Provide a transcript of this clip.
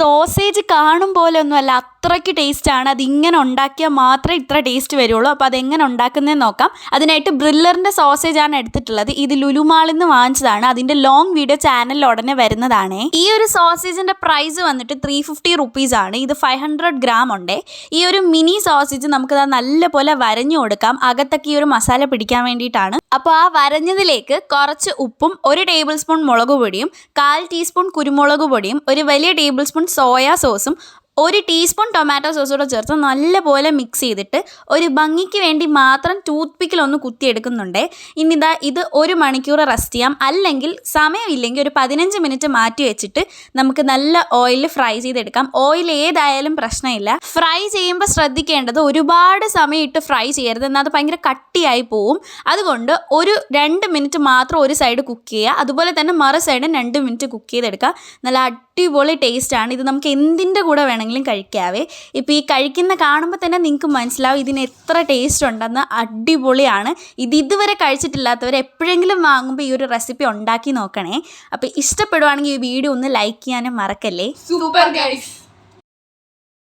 Sausage കാണും പോലെ ഒന്നുമല്ല അത്രയ്ക്ക് ആണ് അത് ഇങ്ങനെ ഉണ്ടാക്കിയാൽ മാത്രമേ ഇത്ര ടേസ്റ്റ് വരുള്ളൂ. അപ്പോൾ അതെങ്ങനെ ഉണ്ടാക്കുന്നതെന്ന് നോക്കാം. അതിനായിട്ട് ബ്രില്ലറിന്റെ സോസേജ് ആണ് എടുത്തിട്ടുള്ളത്. ഇത് ലുലുമാളിൽ നിന്ന് വാങ്ങിച്ചതാണ്. അതിന്റെ ലോങ് വീഡിയോ ചാനലിൽ ഉടനെ വരുന്നതാണ്. ഈ ഒരു സോസേജിന്റെ പ്രൈസ് വന്നിട്ട് ത്രീ ഫിഫ്റ്റി റുപ്പീസ് ആണ്. ഇത് ഫൈവ് ഹൺഡ്രഡ് ഗ്രാം ഉണ്ട്. ഈ ഒരു മിനി സോസേജ് നമുക്കത് നല്ലപോലെ വരഞ്ഞു കൊടുക്കാം. അകത്തൊക്കെ ഈ ഒരു മസാല പിടിക്കാൻ വേണ്ടിയിട്ടാണ് അപ്പോൾ ആ വരഞ്ഞതിലേക്ക് കുറച്ച് ഉപ്പും ഒരു ടേബിൾ സ്പൂൺ മുളക് പൊടിയും കാൽ ടീസ്പൂൺ കുരുമുളക് പൊടിയും ഒരു വലിയ ടേബിൾ സ്പൂൺ സോയാ സോസും ഒരു ടീസ്പൂൺ ടൊമാറ്റോ സോസ് കൂടെ ചേർത്ത് നല്ലപോലെ മിക്സ് ചെയ്തിട്ട് ഒരു ഭംഗിക്ക് വേണ്ടി മാത്രം ടൂത്ത് പിക്കിലൊന്ന് കുത്തിയെടുക്കുന്നുണ്ട്. ഇനി ഇതാ ഇത് ഒരു മണിക്കൂർ റെസ്റ്റ് ചെയ്യാം. അല്ലെങ്കിൽ സമയമില്ലെങ്കിൽ ഒരു പതിനഞ്ച് മിനിറ്റ് മാറ്റി വെച്ചിട്ട് നമുക്ക് നല്ല ഓയിലിൽ ഫ്രൈ ചെയ്തെടുക്കാം. ഓയിൽ ഏതായാലും പ്രശ്നമില്ല. ഫ്രൈ ചെയ്യുമ്പോൾ ശ്രദ്ധിക്കേണ്ടത് ഒരുപാട് സമയം ഇട്ട് ഫ്രൈ ചെയ്യരുത്. എന്നാൽ അത് ഭയങ്കര കട്ടിയായി പോവും. അതുകൊണ്ട് ഒരു രണ്ട് മിനിറ്റ് മാത്രം ഒരു സൈഡ് കുക്ക് ചെയ്യുക. അതുപോലെ തന്നെ മറു സൈഡും രണ്ട് മിനിറ്റ് കുക്ക് ചെയ്തെടുക്കുക. നല്ല അടിപൊളി ടേസ്റ്റാണ് ഇത് നമുക്ക് എന്തിന്റെ കൂടെ വേണമെങ്കിലും കഴിക്കാവേ. ഇപ്പോൾ ഈ കഴിക്കുന്ന കാണുമ്പോൾ തന്നെ നിങ്ങൾക്ക് മനസ്സിലാവും ഇതിന് എത്ര ടേസ്റ്റ് ഉണ്ടെന്ന് അടിപൊളിയാണ്. ഇത് ഇതുവരെ കഴിച്ചിട്ടില്ലാത്തവർ എപ്പോഴെങ്കിലും വാങ്ങുമ്പോൾ ഈ ഒരു റെസിപ്പി ഉണ്ടാക്കി നോക്കണേ. അപ്പോൾ ഇഷ്ടപ്പെടുവാണെങ്കിൽ ഈ വീഡിയോ ഒന്ന് ലൈക്ക് ചെയ്യാനും മറക്കല്ലേ? Super guys